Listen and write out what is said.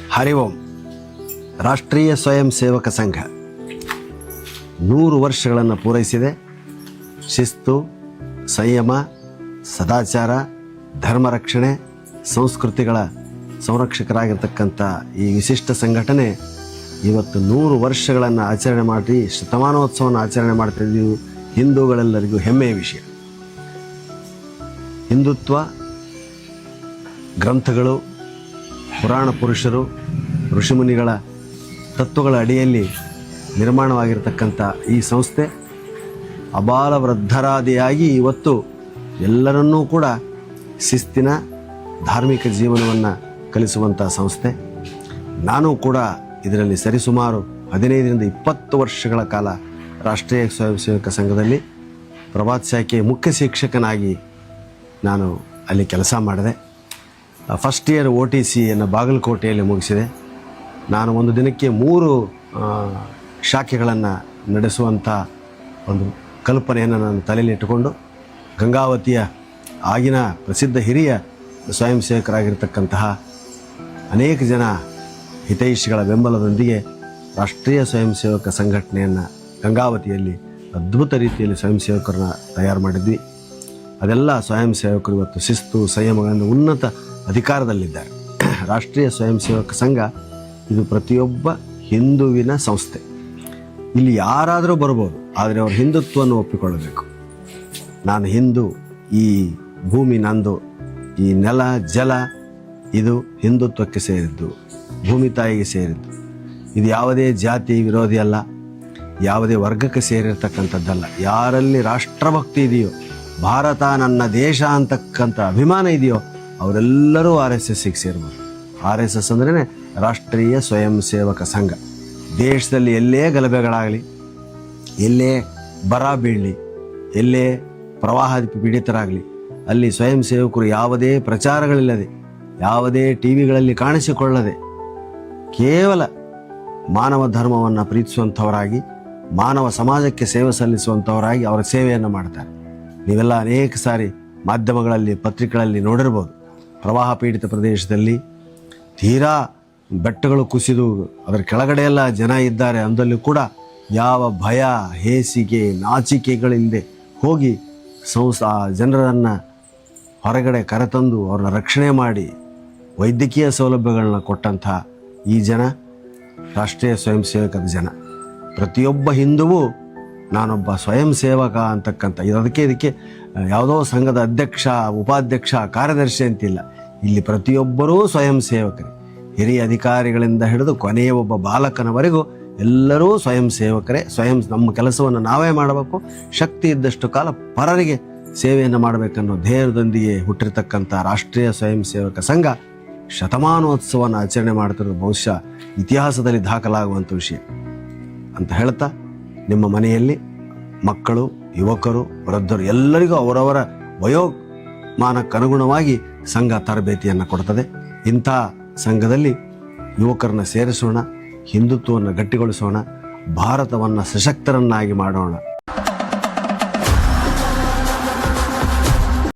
ಹರಿ ಓಂ. ರಾಷ್ಟ್ರೀಯ ಸ್ವಯಂ ಸೇವಕ ಸಂಘ. ನೂರು ವರ್ಷಗಳನ್ನು ಪೂರೈಸಿದೆ. ಶಿಸ್ತು, ಸಂಯಮ, ಸದಾಚಾರ, ಧರ್ಮ ರಕ್ಷಣೆ, ಸಂಸ್ಕೃತಿಗಳ ಸಂರಕ್ಷಕರಾಗಿರ್ತಕ್ಕಂಥ ಈ ವಿಶಿಷ್ಟ ಸಂಘಟನೆ ಇವತ್ತು ನೂರು ವರ್ಷಗಳನ್ನು ಆಚರಣೆ ಮಾಡಿ, ಶತಮಾನೋತ್ಸವವನ್ನು ಆಚರಣೆ ಮಾಡ್ತಿದ್ದೀವಿ ಹಿಂದೂಗಳೆಲ್ಲರಿಗೂ ಹೆಮ್ಮೆಯ ವಿಷಯ. ಹಿಂದುತ್ವ, ಗ್ರಂಥಗಳು ಪುರಾಣ ಪುರುಷರು, ಋಷಿಮುನಿಗಳ ತತ್ವಗಳ ಅಡಿಯಲ್ಲಿ ನಿರ್ಮಾಣವಾಗಿರತಕ್ಕಂಥ ಈ ಸಂಸ್ಥೆ ಅಬಾಲ ವೃದ್ಧರಾದಿಯಾಗಿ ಇವತ್ತು ಎಲ್ಲರನ್ನೂ ಕೂಡ ಶಿಸ್ತಿನ ಧಾರ್ಮಿಕ ಜೀವನವನ್ನು ಕಲಿಸುವಂಥ ಸಂಸ್ಥೆ. ನಾನು ಕೂಡ ಇದರಲ್ಲಿ ಸರಿಸುಮಾರು ಹದಿನೈದರಿಂದ ಇಪ್ಪತ್ತು ವರ್ಷಗಳ ಕಾಲ ರಾಷ್ಟ್ರೀಯ ಸ್ವಯಂ ಸೇವಕ ಸಂಘದಲ್ಲಿ ಪ್ರಭಾತ್ ಶಾಖೆಯ ಮುಖ್ಯ ಶಿಕ್ಷಕನಾಗಿ ನಾನು ಅಲ್ಲಿ ಕೆಲಸ ಮಾಡಿದೆ. ಫಸ್ಟ್ ಇಯರ್ ಒ ಟಿ ಸಿಯನ್ನು ಬಾಗಲಕೋಟೆಯಲ್ಲಿ ಮುಗಿಸಿದೆ. ನಾನು ಒಂದು ದಿನಕ್ಕೆ ಮೂರು ಶಾಖೆಗಳನ್ನು ನಡೆಸುವಂಥ ಒಂದು ಕಲ್ಪನೆಯನ್ನು ನಾನು ತಲೆಯಲ್ಲಿ ಇಟ್ಟುಕೊಂಡು ಗಂಗಾವತಿಯ ಆಗಿನ ಪ್ರಸಿದ್ಧ ಹಿರಿಯ ಸ್ವಯಂ ಸೇವಕರಾಗಿರ್ತಕ್ಕಂತಹ ಅನೇಕ ಜನ ಹಿತೈಷಿಗಳ ಬೆಂಬಲದೊಂದಿಗೆ ರಾಷ್ಟ್ರೀಯ ಸ್ವಯಂ ಸೇವಕ ಸಂಘಟನೆಯನ್ನು ಗಂಗಾವತಿಯಲ್ಲಿ ಅದ್ಭುತ ರೀತಿಯಲ್ಲಿ ಸ್ವಯಂ ಸೇವಕರನ್ನ ತಯಾರು ಮಾಡಿದ್ವಿ. ಅದೆಲ್ಲ ಸ್ವಯಂ ಸೇವಕರು ಇವತ್ತು ಶಿಸ್ತು ಸಂಯಮಗಳನ್ನು ಉನ್ನತ ಅಧಿಕಾರದಲ್ಲಿದ್ದಾರೆ. ರಾಷ್ಟ್ರೀಯ ಸ್ವಯಂ ಸೇವಕ ಸಂಘ ಇದು ಪ್ರತಿಯೊಬ್ಬ ಹಿಂದುವಿನ ಸಂಸ್ಥೆ. ಇಲ್ಲಿ ಯಾರಾದರೂ ಬರ್ಬೋದು, ಆದರೆ ಅವರು ಹಿಂದುತ್ವವನ್ನು ಒಪ್ಪಿಕೊಳ್ಳಬೇಕು. ನಾನು ಹಿಂದೂ, ಈ ಭೂಮಿ ನಂದು, ಈ ನೆಲ, ಜಲ, ಇದು ಹಿಂದುತ್ವಕ್ಕೆ ಸೇರಿದ್ದು, ಭೂಮಿ ತಾಯಿಗೆ ಸೇರಿದ್ದು. ಇದು ಯಾವುದೇ ಜಾತಿ ವಿರೋಧಿ ಅಲ್ಲ, ಯಾವುದೇ ವರ್ಗಕ್ಕೆ ಸೇರಿರ್ತಕ್ಕಂಥದ್ದಲ್ಲ. ಯಾರಲ್ಲಿ ರಾಷ್ಟ್ರಭಕ್ತಿ ಇದೆಯೋ, ಭಾರತ ನನ್ನ ದೇಶ ಅಂತಕ್ಕಂಥ ಅಭಿಮಾನ ಇದೆಯೋ ಅವರೆಲ್ಲರೂ ಆರ್ ಎಸ್ ಎಸ್ಸಿಗೆ ಸೇರ್ಬೋದು. ಆರ್ ಎಸ್ ಎಸ್ ಅಂದ್ರೇ ರಾಷ್ಟ್ರೀಯ ಸ್ವಯಂ ಸೇವಕ ಸಂಘ. ದೇಶದಲ್ಲಿ ಎಲ್ಲೇ ಗಲಭೆಗಳಾಗಲಿ, ಎಲ್ಲೇ ಬರ ಬೀಳಲಿ, ಎಲ್ಲೇ ಪ್ರವಾಹ ಪೀಡಿತರಾಗಲಿ, ಅಲ್ಲಿ ಸ್ವಯಂ ಸೇವಕರು ಯಾವುದೇ ಪ್ರಚಾರಗಳಿಲ್ಲದೆ, ಯಾವುದೇ ಟಿ ವಿಗಳಲ್ಲಿ ಕಾಣಿಸಿಕೊಳ್ಳದೆ, ಕೇವಲ ಮಾನವ ಧರ್ಮವನ್ನು ಪ್ರೀತಿಸುವಂಥವರಾಗಿ, ಮಾನವ ಸಮಾಜಕ್ಕೆ ಸೇವೆ ಸಲ್ಲಿಸುವಂಥವರಾಗಿ ಅವರ ಸೇವೆಯನ್ನು ಮಾಡ್ತಾರೆ. ನೀವೆಲ್ಲ ಅನೇಕ ಸಾರಿ ಮಾಧ್ಯಮಗಳಲ್ಲಿ, ಪತ್ರಿಕೆಗಳಲ್ಲಿ ನೋಡಿರ್ಬೋದು. ಪ್ರವಾಹ ಪೀಡಿತ ಪ್ರದೇಶದಲ್ಲಿ ತೀರಾ ಬೆಟ್ಟಗಳು ಕುಸಿದು ಅದರ ಕೆಳಗಡೆ ಎಲ್ಲ ಜನ ಇದ್ದಾರೆ. ಅಂದಲ್ಲೂ ಕೂಡ ಯಾವ ಭಯ, ಹೇಸಿಗೆ, ನಾಚಿಕೆಗಳಿಲ್ಲದೆ ಹೋಗಿ ಸಂಸ್, ಆ ಜನರನ್ನು ಹೊರಗಡೆ ಕರೆತಂದು ಅವ್ರನ್ನ ರಕ್ಷಣೆ ಮಾಡಿ ವೈದ್ಯಕೀಯ ಸೌಲಭ್ಯಗಳನ್ನ ಕೊಟ್ಟಂಥ ಈ ಜನ, ರಾಷ್ಟ್ರೀಯ ಸ್ವಯಂ ಸೇವಕರ ಜನ. ಪ್ರತಿಯೊಬ್ಬ ಹಿಂದುವು ನಾನೊಬ್ಬ ಸ್ವಯಂ ಸೇವಕ ಅಂತಕ್ಕಂಥ ಇದಕ್ಕೆ ಆ, ಯಾವುದೋ ಸಂಘದ ಅಧ್ಯಕ್ಷ ಉಪಾಧ್ಯಕ್ಷ ಕಾರ್ಯದರ್ಶಿ ಅಂತಿಲ್ಲ. ಇಲ್ಲಿ ಪ್ರತಿಯೊಬ್ಬರೂ ಸ್ವಯಂ ಸೇವಕರೇ. ಹಿರಿಯ ಅಧಿಕಾರಿಗಳಿಂದ ಹಿಡಿದು ಕೊನೆಯ ಒಬ್ಬ ಬಾಲಕನವರೆಗೂ ಎಲ್ಲರೂ ಸ್ವಯಂ ಸೇವಕರೇ. ಸ್ವಯಂ ನಮ್ಮ ಕೆಲಸವನ್ನು ನಾವೇ ಮಾಡಬೇಕು. ಶಕ್ತಿ ಇದ್ದಷ್ಟು ಕಾಲ ಪರರಿಗೆ ಸೇವೆಯನ್ನು ಮಾಡಬೇಕನ್ನೋ ಧ್ಯೇಯದೊಂದಿಗೆ ಹುಟ್ಟಿರ್ತಕ್ಕಂಥ ರಾಷ್ಟ್ರೀಯ ಸ್ವಯಂ ಸೇವಕ ಸಂಘ ಶತಮಾನೋತ್ಸವವನ್ನು ಆಚರಣೆ ಮಾಡ್ತಿರೋದು ಬಹುಶಃ ಇತಿಹಾಸದಲ್ಲಿ ದಾಖಲಾಗುವಂಥ ವಿಷಯ. ಅಂತ ಹೇಳ್ತಾ ನಿಮ್ಮ ಮನೆಯಲ್ಲಿ ಮಕ್ಕಳು, ಯುವಕರು, ವೃದ್ಧರು ಎಲ್ಲರಿಗೂ ಅವರವರ ವಯೋಮಾನಕ್ಕನುಗುಣವಾಗಿ ಸಂಘ ತರಬೇತಿಯನ್ನು ಕೊಡ್ತದೆ. ಇಂಥ ಸಂಘದಲ್ಲಿ ಯುವಕರನ್ನ ಸೇರಿಸೋಣ, ಹಿಂದುತ್ವವನ್ನು ಗಟ್ಟಿಗೊಳಿಸೋಣ, ಭಾರತವನ್ನು ಸಶಕ್ತರನ್ನಾಗಿ ಮಾಡೋಣ.